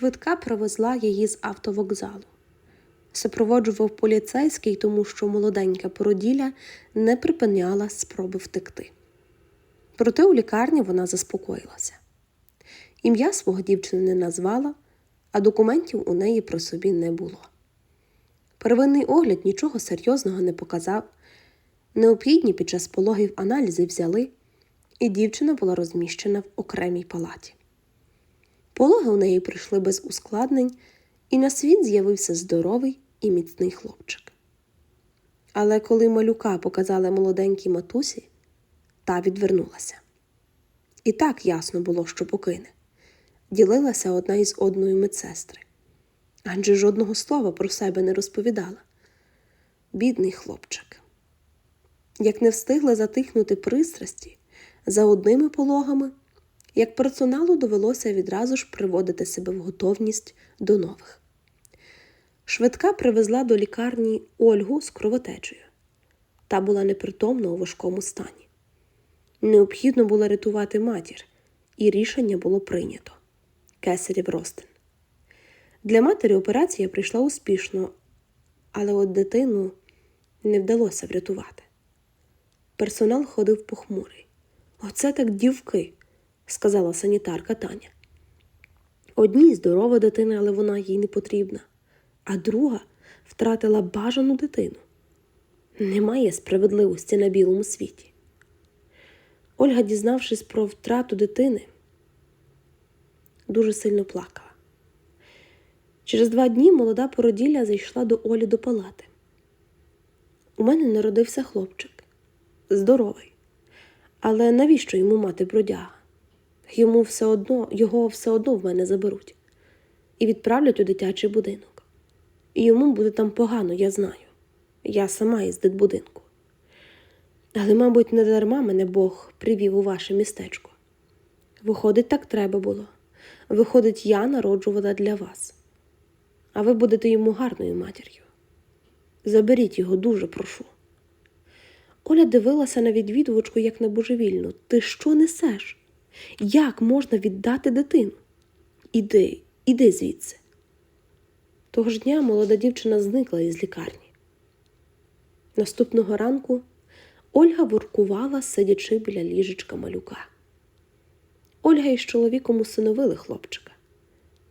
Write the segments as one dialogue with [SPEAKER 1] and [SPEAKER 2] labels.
[SPEAKER 1] Швидка привезла її з автовокзалу. Супроводжував поліцейський, тому що молоденька породілля не припиняла спроби втекти. Проте у лікарні вона заспокоїлася. Ім'я свого дівчини не назвала, а документів у неї при собі не було. Первинний огляд нічого серйозного не показав. Необхідні під час пологів аналізи взяли, і дівчина була розміщена в окремій палаті. Пологи у неї прийшли без ускладнень, і на світ з'явився здоровий і міцний хлопчик. Але коли малюка показали молоденькій матусі, та відвернулася. І так ясно було, що покине. Ділилася одна із одною медсестри. Адже жодного слова про себе не розповідала. Бідний хлопчик. Як не встигли затихнути пристрасті за одними пологами, як персоналу довелося відразу ж приводити себе в готовність до нових. Швидка привезла до лікарні Ольгу з кровотечею. Та була непритомна у важкому стані. Необхідно було рятувати матір, і рішення було прийнято кесарів ростин. Для матері операція прийшла успішно, але от дитину не вдалося врятувати. Персонал ходив похмурий. Оце так дівки, сказала санітарка Таня. Одній здорова дитина, але вона їй не потрібна, а друга втратила бажану дитину. Немає справедливості на білому світі. Ольга, дізнавшись про втрату дитини, дуже сильно плакала. Через два дні молода породілля зайшла до Олі до палати. У мене народився хлопчик, здоровий. Але навіщо йому мати бродяга? Йому все одно, його все одно в мене заберуть і відправлять у дитячий будинок. І йому буде там погано, я знаю. Я сама із дитбудинку. Але, мабуть, не дарма мене Бог привів у ваше містечко. Виходить, так треба було. Виходить, я народжувала для вас, а ви будете йому гарною матір'ю. Заберіть його, дуже прошу. Оля дивилася на відвідувачку, як на божевільну. Ти що несеш? Як можна віддати дитину? Іди, іди звідси. Того ж дня молода дівчина зникла із лікарні. Наступного ранку Ольга воркувала, сидячи біля ліжечка малюка. Ольга із чоловіком усиновили хлопчика.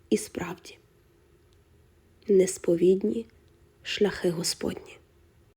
[SPEAKER 1] І справді, несповідні шляхи Господні.